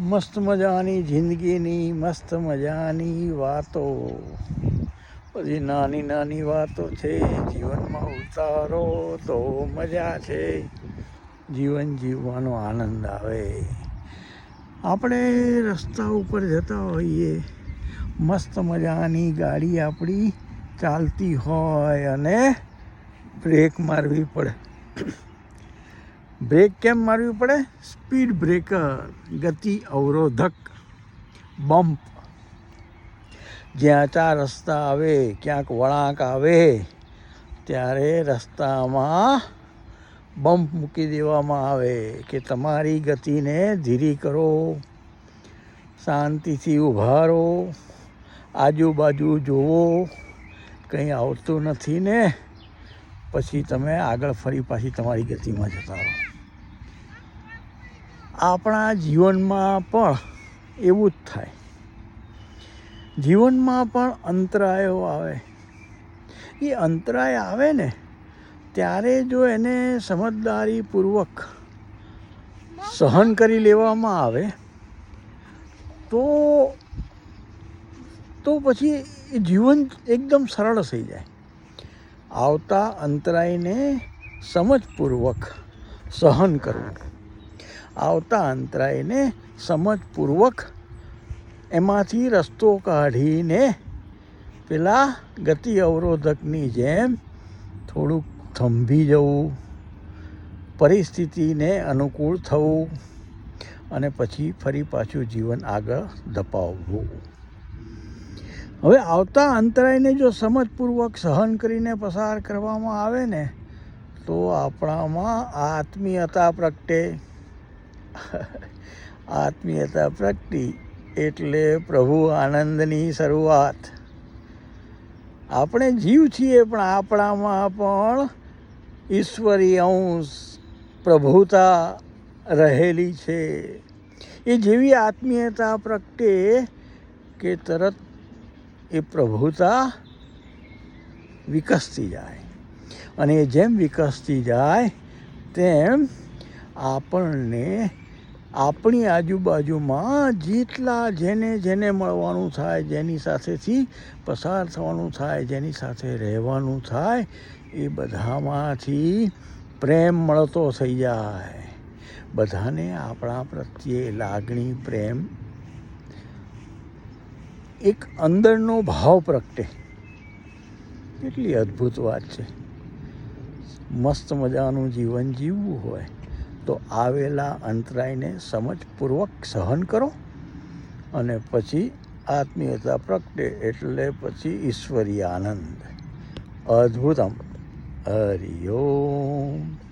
મસ્ત મજાની જિંદગીની મસ્ત મજાની વાતો. બધી નાની નાની વાતો છે, જીવનમાં ઉતારો તો મજા છે. જીવન જીવવાનો આનંદ આવે. આપણે રસ્તા ઉપર જતા હોઈએ, મસ્ત મજાની ગાડી આપણી ચાલતી હોય અને બ્રેક મારવી પડે. બ્રેક કેમ મારવી પડે? સ્પીડ બ્રેકર, ગતિ અવરોધક, બમ્પ. જ્યાં ચાર રસ્તા આવે, ક્યાંક વળાંક આવે, ત્યારે રસ્તામાં બમ્પ મૂકી દેવામાં આવે કે તમારી ગતિને ધીરી કરો, શાંતિથી ઊભા રહો આજુબાજુ જુઓ, કંઈ આવતું નથી ને? પછી તમે આગળ ફરી પાછી તમારી ગતિમાં જતા રહો. આપણા જીવનમાં પણ એવું જ થાય. જીવનમાં પણ અંતરાયો આવે. એ અંતરાય આવે ને, ત્યારે જો એને સમજદારીપૂર્વક સહન કરી લેવામાં આવે, તો તો પછી જીવન એકદમ સરળ થઈ જાય. આવતા અંતરાયને સમજપૂર્વક સહન કરવું. આવતા અંતરાયને સમજપૂર્વક એમાંથી રસ્તો કાઢીને પેલા ગતિ અવરોધકની જેમ થોડુંક થંભી જવું, પરિસ્થિતિને અનુકૂળ થવું અને પછી ફરી પાછું જીવન આગળ ધપાવવું. હવે આવતા અંતરાયને જો સમજપૂર્વક સહન કરીને પસાર કરવામાં આવે ને, તો આપણામાં આત્મીયતા પ્રગટે. આત્મીયતા પ્રગટી એટલે પ્રભુ આનંદની શરૂઆત. આપણે જીવ છીએ પણ આપણામાં પણ ઈશ્વરી અંશ, પ્રભુતા રહેલી છે. એ જેવી આત્મીયતા પ્રગટે કે તરત એ પ્રભુતા વિકસતી જાય. અને જેમ વિકસતી જાય, તેમ આપણને આપણી આજુબાજુમાં જેટલા જેને જેને મળવાનું થાય, જેની સાથેથી પસાર થવાનું થાય, જેની સાથે રહેવાનું થાય, એ બધામાંથી પ્રેમ મળતો થઈ જાય. બધાને આપણા પ્રત્યે લાગણી, પ્રેમ એક અંદરનો ભાવ પ્રગટે. કેટલી અદ્ભુત વાત છે. મસ્ત મજાનું જીવન જીવવું હોય તો આવેલા અંતરાયને સમજપૂર્વક સહન કરો અને પછી આત્મીયતા પ્રગટે એટલે પછી ઈશ્વરીય આનંદ. અદ્ભુતમ. હરિ ઓમ.